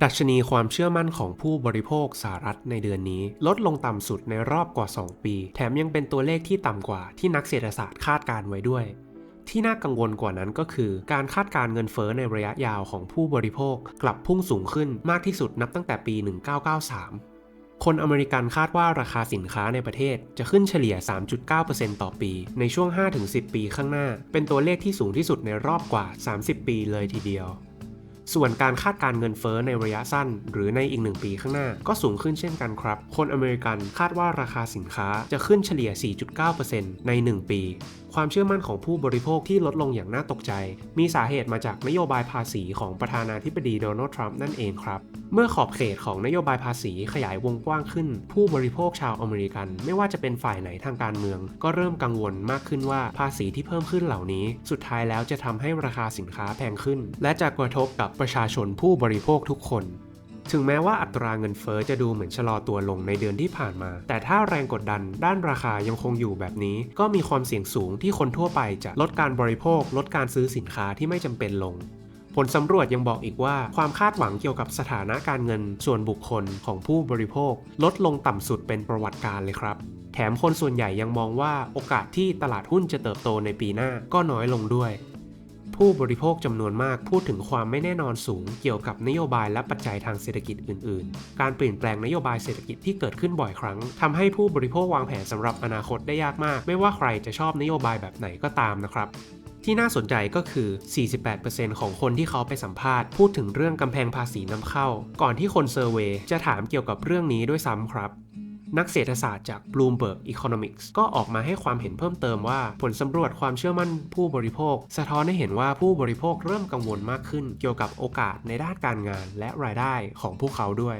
ดัชนีความเชื่อมั่นของผู้บริโภคสหรัฐในเดือนนี้ ลดลงต่ำสุดในรอบกว่า 2 ปี แถมยังเป็นตัวเลขที่ต่ำกว่าที่นักเศรษฐศาสตร์คาดการไว้ด้วย ที่น่ากังวลกว่านั้นก็คือ การคาดการเงินเฟ้อในระยะยาวของผู้บริโภค กลับพุ่งสูงขึ้นมากที่สุดนับตั้งแต่ปี 1993 คนอเมริกันคาดว่าราคาสินค้าในประเทศจะขึ้นเฉลี่ย 3.9%ต่อปี ในช่วง 5-10 ปีข้างหน้า เป็นตัวเลขที่สูงที่สุดในรอบกว่า 30 ปีเลยทีเดียว ส่วนการคาดการเงินเฟ้อในระยะสั้น หรือในอีกหนึ่งปีข้างหน้า ก็สูงขึ้นเช่นกันครับ คนอเมริกันคาดว่าราคาสินค้าจะขึ้นเฉลี่ย 4.9%ใน 1 ปี ความเชื่อมั่นของผู้บริโภคที่ลดลงอย่างน่าตกใจ มีสาเหตุมาจากนโยบายภาษีของประธานาธิบดีโดนัลด์ทรัมป์นั่นเองครับ เมื่อขอบเขตของนโยบายภาษีขยายวงกว้างขึ้น ผู้บริโภคชาวอเมริกัน ไม่ว่าจะเป็นฝ่ายไหนทางการเมือง ก็เริ่มกังวลมากขึ้นว่าภาษีที่เพิ่มขึ้นเหล่านี้ สุดท้ายแล้วจะทำให้ราคาสินค้าแพงขึ้น และจะกระทบกับประชาชนผู้บริโภคทุกคน ถึงแม้ว่าอัตราเงินเฟอ้อจะดูเหมือนชะลอตัวลงในเดือนที่ผ่านมา แต่ถ้าแรงกดดันด้านราคายังคงอยู่แบบนี้ ก็มีความเสี่ยงสูงที่คนทั่วไปจะลดการบริโภค ลดการซื้อสินค้าที่ไม่จำเป็นลงผลสำรวจยังบอกอีกว่าความคาดหวังเกี่ยวกับสถานะการเงินส่วนบุคคลของผู้บริโภค ลดลงต่ำสุดเป็นประวัติการเลยครับ แถมคนส่วนใหญ่ยังมองว่าโอกาสที่ตลาดหุ้นจะเติบโตในปีหน้าก็น้อยลงด้วย ผู้บริโภคจำนวนมากพูดถึงความไม่แน่นอนสูงเกี่ยวกับนโยบายและปัจจัยทางเศรษฐกิจอื่น ๆ การเปลี่ยนแปลงนโยบายเศรษฐกิจที่เกิดขึ้นบ่อยครั้งทำให้ผู้บริโภควางแผนสำหรับอนาคตได้ยากมาก ไม่ว่าใครจะชอบนโยบายแบบไหนก็ตามนะครับที่น่าสนใจก็คือ 48%ของคนที่เขาไปสัมภาษณ์พูดถึงเรื่องกำแพงภาษีนำเข้า ก่อนที่คนเซอร์เวยจะถามเกี่ยวกับเรื่องนี้ด้วยซ้ำครับ นักเศรษฐศาสตร์จาก Bloomberg Economics ก็ออกมาให้ความเห็นเพิ่มเติมว่า ผลสำรวจความเชื่อมั่นผู้บริโภค สะท้อนให้เห็นว่าผู้บริโภคเริ่มกังวลมากขึ้น เกี่ยวกับโอกาสในด้านการงานและรายได้ของพวกเขาด้วย